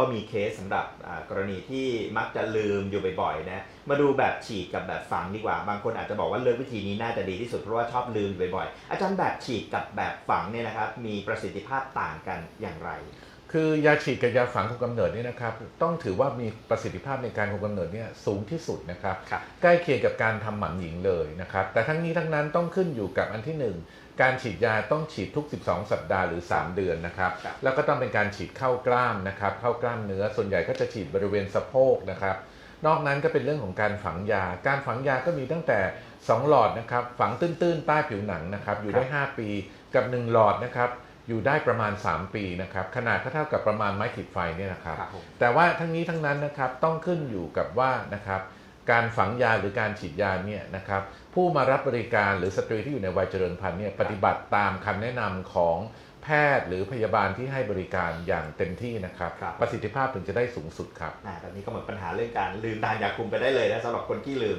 ก็มีเคสสำหรับกรณีที่มักจะลืมอยู่บ่อยๆนะมาดูแบบฉีดกับแบบฝังดีกว่า บางคนอาจจะบอกว่าเลือกวิธีนี้น่าจะดีที่สุดเพราะว่าชอบลืมบ่อยๆ อาจารย์แบบฉีดกับแบบฝังเนี่ยนะครับมีประสิทธิภาพต่างกันอย่างไร คือยาฉีดกับยาฝังคุมกำเนิดนี่นะครับต้องถือว่ามีประสิทธิภาพในการคุมกำเนิดเนี่ยสูงที่สุดนะครับครับใกล้เคียงกับการทำหมันหญิงเลยนะครับแต่ทั้งนี้ทั้งนั้นต้องขึ้นอยู่กับอันที่หนึ่งการฉีดยาต้องฉีดทุก 12 สัปดาห์หรือ 3 เดือนนะครับครับแล้วก็ต้องเป็นการฉีดเข้ากล้ามนะครับเข้ากล้ามเนื้อส่วนใหญ่ก็จะฉีดบริเวณสะโพกนะครับนอกนั้นก็เป็นเรื่องของการฝังยา การฝังยาก็มีตั้งแต่ 2 หลอดนะครับฝังตื้นๆใต้ผิวหนังนะครับอยู่ได้ 5 ปีกับ 1 หลอดนะครับ อยู่ได้ประมาณ 3 ปีนะครับขนาดก็เท่ากับประมาณไม้ขีดไฟเนี่ยนะครับ ครับผมแต่ว่าทั้งนี้ทั้งนั้นนะครับต้องขึ้นอยู่กับว่านะครับการฝังยาหรือการฉีดยาเนี่ยนะครับผู้มารับบริการหรือสตรีที่อยู่ในวัยเจริญพันธุ์เนี่ยปฏิบัติตามคำแนะนำของแพทย์หรือพยาบาลที่ให้บริการอย่างเต็มที่นะครับ ครับ ประสิทธิภาพถึงจะได้สูงสุดครับ อ่าแบบนี้ก็หมดปัญหาเรื่องการลืมทานยาคุมไปได้เลยนะสำหรับคนที่ลืม